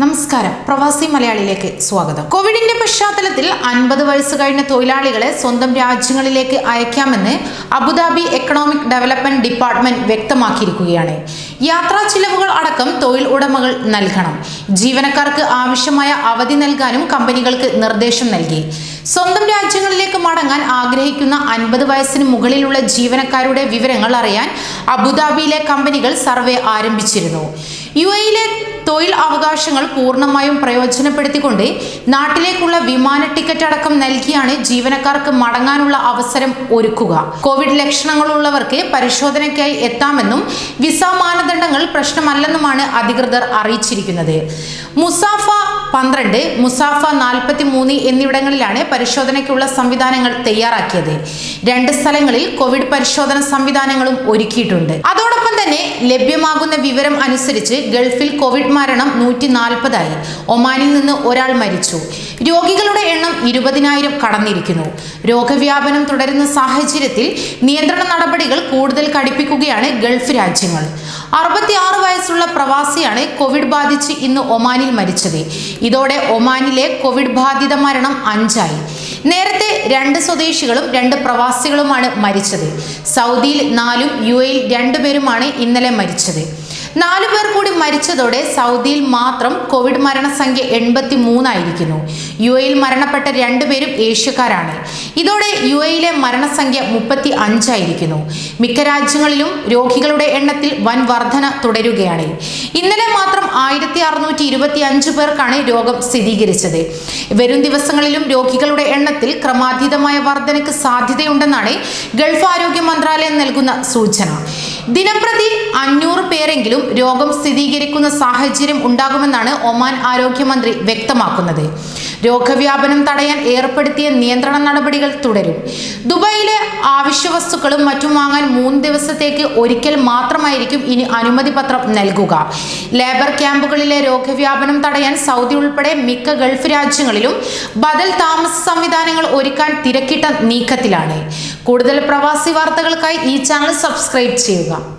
നമസ്കാരം. പ്രവാസി മലയാളിയിലേക്ക് സ്വാഗതം. കോവിഡിന്റെ പശ്ചാത്തലത്തിൽ അൻപത് വയസ്സ് കഴിഞ്ഞ തൊഴിലാളികളെ സ്വന്തം രാജ്യങ്ങളിലേക്ക് അയക്കാമെന്ന് Abu Dhabi economic development department വ്യക്തമാക്കിയിരിക്കുകയാണ്. യാത്രാ ചിലവുകൾ അടക്കം തൊഴിൽ ഉടമകൾ നൽകണം. ജീവനക്കാർക്ക് ആവശ്യമായ അവധി നൽകാനും കമ്പനികൾക്ക് നിർദ്ദേശം നൽകി. സ്വന്തം രാജ്യങ്ങളിലേക്ക് മടങ്ങാൻ ആഗ്രഹിക്കുന്ന അൻപത് വയസ്സിന് മുകളിലുള്ള ജീവനക്കാരുടെ വിവരങ്ങൾ അറിയാൻ അബുദാബിയിലെ കമ്പനികൾ സർവേ ആരംഭിച്ചിരുന്നു. യു എയിലെ തൊഴിൽ അവകാശങ്ങൾ പൂർണമായും പ്രയോജനപ്പെടുത്തിക്കൊണ്ട് നാട്ടിലേക്കുള്ള വിമാന ടിക്കറ്റ് അടക്കം നൽകിയാണ് ജീവനക്കാർക്ക് മടങ്ങാനുള്ള അവസരം ഒരുക്കുക. കോവിഡ് ലക്ഷണങ്ങളുള്ളവർക്ക് പരിശോധനയ്ക്കായി എത്താമെന്നും വിസ മാനദണ്ഡങ്ങൾ പ്രശ്നമല്ലെന്നുമാണ് അധികൃതർ അറിയിച്ചിരിക്കുന്നത്. മുസാഫ പന്ത്രണ്ട് മുസാഫ നാൽപ്പത്തി മൂന്ന് എന്നിവിടങ്ങളിലാണ് പരിശോധനയ്ക്കുള്ള സംവിധാനങ്ങൾ തയ്യാറാക്കിയത്. രണ്ട് സ്ഥലങ്ങളിൽ കോവിഡ് പരിശോധന സംവിധാനങ്ങളും ഒരുക്കിയിട്ടുണ്ട്. അതോടൊപ്പം തന്നെ ലഭ്യമാകുന്ന വിവരം അനുസരിച്ച് ഗൾഫിൽ കോവിഡ് മരണം നൂറ്റി നാൽപ്പതായി ഒമാനിൽ നിന്ന് ഒരാൾ മരിച്ചു. രോഗികളുടെ എണ്ണം ഇരുപതിനായിരം കടന്നിരിക്കുന്നു. രോഗവ്യാപനം തുടരുന്ന സാഹചര്യത്തിൽ നിയന്ത്രണ നടപടികൾ കൂടുതൽ കടുപ്പിക്കുകയാണ് ഗൾഫ് രാജ്യങ്ങൾ. അറുപത്തിയാറ് വയസ്സുള്ള പ്രവാസിയാണ് കോവിഡ് ബാധിച്ച് ഇന്ന് ഒമാനിൽ മരിച്ചത്. ഇതോടെ ഒമാനിലെ കോവിഡ് ബാധിത മരണം അഞ്ചായി. നേരത്തെ രണ്ട് സ്വദേശികളും രണ്ട് പ്രവാസികളുമാണ് മരിച്ചത്. സൗദിയിൽ നാലും യു എയിൽ രണ്ടുപേരുമാണ് ഇന്നലെ മരിച്ചത്. നാലു പേർ കൂടി മരിച്ചതോടെ സൗദിയിൽ മാത്രം കോവിഡ് മരണസംഖ്യ എൺപത്തി മൂന്നായിരിക്കുന്നു യു എയിൽ മരണപ്പെട്ട രണ്ടുപേരും ഏഷ്യക്കാരാണ്. ഇതോടെ യു എയിലെ മരണസംഖ്യ മുപ്പത്തി അഞ്ചായിരിക്കുന്നു മിക്ക രാജ്യങ്ങളിലും രോഗികളുടെ എണ്ണത്തിൽ വൻ വർധന തുടരുകയാണ്. ഇന്നലെ മാത്രം ആയിരത്തി അറുന്നൂറ്റി ഇരുപത്തി അഞ്ച് പേർക്കാണ് രോഗം സ്ഥിരീകരിച്ചത്. വരും ദിവസങ്ങളിലും രോഗികളുടെ എണ്ണത്തിൽ ക്രമാതീതമായ വർധനയ്ക്ക് സാധ്യതയുണ്ടെന്നാണ് ഗൾഫ് ആരോഗ്യ മന്ത്രാലയം നൽകുന്ന സൂചന. ദിനംപ്രതി അഞ്ഞൂറ് പേരെങ്കിലും രോഗം സ്ഥിരീകരിക്കുന്ന സാഹചര്യം ഉണ്ടാകുമെന്നാണ് ഒമാൻ ആരോഗ്യമന്ത്രി വ്യക്തമാക്കുന്നത്. രോഗവ്യാപനം തടയാൻ ഏർപ്പെടുത്തിയ നിയന്ത്രണ നടപടികൾ തുടരും. ദുബായിലെ ആവശ്യ വസ്തുക്കളും മറ്റും വാങ്ങാൻ മൂന്ന് ദിവസത്തേക്ക് ഒരിക്കൽ മാത്രമായിരിക്കും ഇനി അനുമതി പത്രം നൽകുക. ലേബർ ക്യാമ്പുകളിലെ രോഗവ്യാപനം തടയാൻ സൗദി ഉൾപ്പെടെ മിക്ക ഗൾഫ് രാജ്യങ്ങളിലും ബദൽ താമസ സംവിധാനങ്ങൾ ഒരുക്കാൻ തിരക്കിട്ട നീക്കത്തിലാണ്. കൂടുതൽ പ്രവാസി വാർത്തകൾക്കായി ഈ ചാനൽ സബ്സ്ക്രൈബ് ചെയ്യുക.